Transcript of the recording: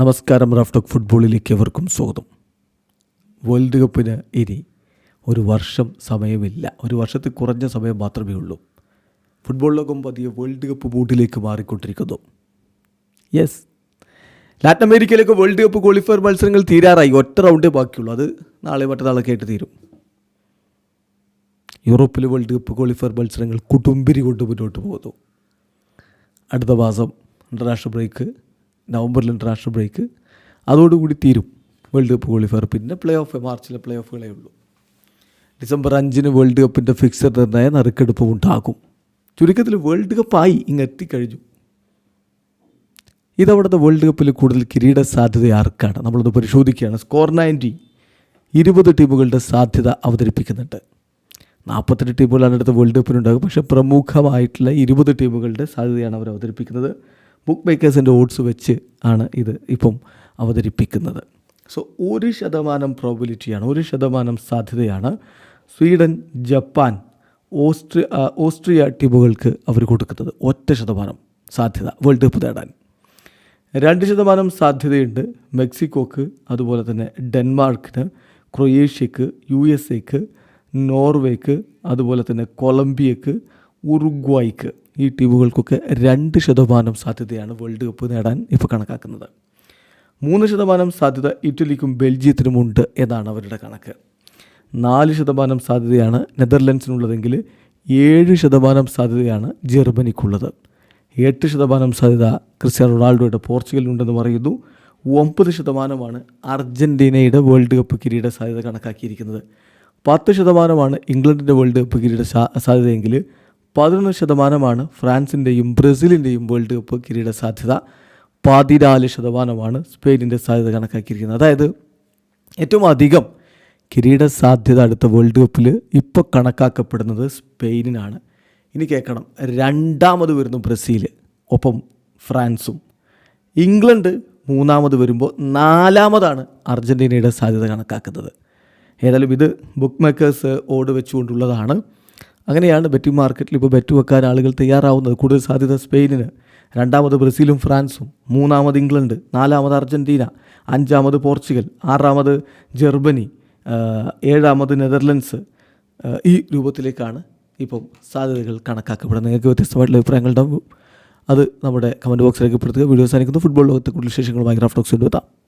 നമസ്കാരം റാഫ്ടോക്ക് ഫുട്ബോളിലേക്ക് എവർക്കും സ്വാഗതം. വേൾഡ് കപ്പിന് ഇനി ഒരു വർഷം സമയമില്ല. ഒരു വർഷത്തിൽ കുറഞ്ഞ സമയം മാത്രമേ ഉള്ളൂ. ഫുട്ബോൾ ലോകം പതിയെ വേൾഡ് കപ്പ് ബൂട്ടിലേക്ക് മാറിക്കൊണ്ടിരിക്കുന്നു. യെസ് ലാറ്റിൻ അമേരിക്കയിലേക്ക് വേൾഡ് കപ്പ് ക്വാളിഫയർ മത്സരങ്ങൾ തീരാറായി. ഒറ്റ റൗണ്ടേ ബാക്കിയുള്ളൂ. അത് നാളെ മറ്റന്നാളൊക്കെ ആയിട്ട് തീരും. യൂറോപ്പിലെ വേൾഡ് കപ്പ് ക്വാളിഫയർ മത്സരങ്ങൾ കുടുംബിരി കൊണ്ട് മുന്നോട്ട് പോകുന്നു. അടുത്ത മാസം ഇന്റർനാഷണൽ ബ്രേക്ക് നവംബറിൽ ഇന്റർനാഷണൽ ബ്രേക്ക് അതോടുകൂടി തീരും വേൾഡ് കപ്പ് ക്വാളിഫയർ പിന്നെ പ്ലേ ഓഫ് മാർച്ചിലെ പ്ലേ ഓഫുകളേ ഉള്ളൂ. ഡിസംബർ അഞ്ചിന് വേൾഡ് കപ്പിന്റെ ഫിക്സർ നിർണയ നറുക്കെടുപ്പ് ഉണ്ടാകും. ചുരുക്കത്തിൽ വേൾഡ് കപ്പായി ഇങ്ങ് എത്തിക്കഴിഞ്ഞു. ഇതവിടുത്തെ വേൾഡ് കപ്പിൽ കൂടുതൽ കിരീട സാധ്യത ആർക്കാണ്? നമ്മളത് പരിശോധിക്കുകയാണ്. സ്കോർ നയന്റി ഇരുപത് ടീമുകളുടെ സാധ്യത അവതരിപ്പിക്കുന്നുണ്ട്. നാൽപ്പത്തെട്ട് ടീമുകളാണ് അടുത്ത വേൾഡ് കപ്പിനുണ്ടാകും പക്ഷേ പ്രമുഖമായിട്ടുള്ള ഇരുപത് ടീമുകളുടെ സാധ്യതയാണ് അവർ അവതരിപ്പിക്കുന്നത്. ബുക്ക് മേക്കേഴ്സിന്റെ ഓട്സ് വെച്ച് ആണ് ഇത് ഇപ്പം അവതരിപ്പിക്കുന്നത്. സോ ഒരു ശതമാനം പ്രോബിലിറ്റിയാണ് ഒരു ശതമാനം സാധ്യതയാണ് സ്വീഡൻ ജപ്പാൻ ഓസ്ട്രിയ ഓസ്ട്രിയ ടീമുകൾക്ക് അവർ കൊടുക്കുന്നത്. ഒറ്റ ശതമാനം സാധ്യത വേൾഡ് കപ്പ് നേടാൻ രണ്ട് ശതമാനം സാധ്യതയുണ്ട് മെക്സിക്കോക്ക് അതുപോലെ തന്നെ ഡെൻമാർക്കിന് ക്രൊയേഷ്യക്ക് യു എസ് എക്ക് നോർവേക്ക് അതുപോലെ തന്നെ കൊളംബിയക്ക് ഉറുഗ്വായ്ക്ക് ഈ ടീമുകൾക്കൊക്കെ രണ്ട് ശതമാനം സാധ്യതയാണ് വേൾഡ് കപ്പ് നേടാൻ ഇപ്പോൾ കണക്കാക്കുന്നത്. മൂന്ന് ശതമാനം സാധ്യത ഇറ്റലിക്കും ബെൽജിയത്തിനും ഉണ്ട് എന്നാണ് അവരുടെ കണക്ക്. നാല് ശതമാനം സാധ്യതയാണ് നെതർലൻഡ്സിനുള്ളതെങ്കിൽ ഏഴ് ശതമാനം സാധ്യതയാണ് ജർമ്മനിക്കുള്ളത്. എട്ട് ശതമാനം സാധ്യത ക്രിസ്ത്യാനോ റൊണാൾഡോയുടെ പോർച്ചുഗലിനുണ്ടെന്ന് പറയുന്നു ഒമ്പത് ശതമാനമാണ് അർജന്റീനയുടെ വേൾഡ് കപ്പ് കിരീട സാധ്യത കണക്കാക്കിയിരിക്കുന്നത്. പത്ത് ശതമാനമാണ് ഇംഗ്ലണ്ടിന്റെ വേൾഡ് കപ്പ് കിരീട സാധ്യതയെങ്കിൽ പതിനൊന്ന് ശതമാനമാണ് ഫ്രാൻസിന്റെയും ബ്രസീലിന്റെയും വേൾഡ് കപ്പ് കിരീട സാധ്യത. പതിനാല് ശതമാനമാണ് സ്പെയിനിന്റെ സാധ്യത കണക്കാക്കിയിരിക്കുന്നത്. അതായത് ഏറ്റവും അധികം കിരീട സാധ്യത അടുത്ത വേൾഡ് കപ്പിൽ ഇപ്പോൾ കണക്കാക്കപ്പെടുന്നത് സ്പെയിനിനാണ്. ഇനി കേൾക്കണം. രണ്ടാമത് വരുന്നു ബ്രസീൽ ഒപ്പം ഫ്രാൻസും. ഇംഗ്ലണ്ട് മൂന്നാമത് വരുമ്പോൾ നാലാമതാണ് അർജന്റീനയുടെ സാധ്യത കണക്കാക്കുന്നത്. ഏതായാലും ഇത് ബുക്ക് മേക്കേഴ്സ് ഓട് വെച്ചുകൊണ്ടുള്ളതാണ്. അങ്ങനെയാണ് ബെറ്റിംഗ് മാർക്കറ്റിൽ ഇപ്പോൾ ബെറ്റ് വെക്കാൻ ആളുകൾ തയ്യാറാവുന്നത്. കൂടുതൽ സാധ്യത സ്പെയിനിന്. രണ്ടാമത് ബ്രസീലും ഫ്രാൻസും. മൂന്നാമത് ഇംഗ്ലണ്ട്. നാലാമത് അർജന്റീന അഞ്ചാമത് പോർച്ചുഗൽ. ആറാമത് ജർമ്മനി. ഏഴാമത് നെതർലൻഡ്സ്. ഈ രൂപത്തിലേക്കാണ് ഇപ്പം സാധ്യതകൾ കണക്കാക്കപ്പെടുന്നത്. നിങ്ങൾക്ക് വ്യത്യസ്തമായിട്ടുള്ള അഭിപ്രായങ്ങളുണ്ടാകും അത് നമ്മുടെ കമന്റ് ബോക്സിലേക്ക് രേഖപ്പെടുത്തുക വീഡിയോസ് സാധിക്കുന്നു ഫുട്ബോൾ ലോകത്തെ കൂടുതൽ വിശേഷങ്ങളുമായി ഗ്രാഫ്റ്റോക്സ് കൊണ്ടുവെത്താം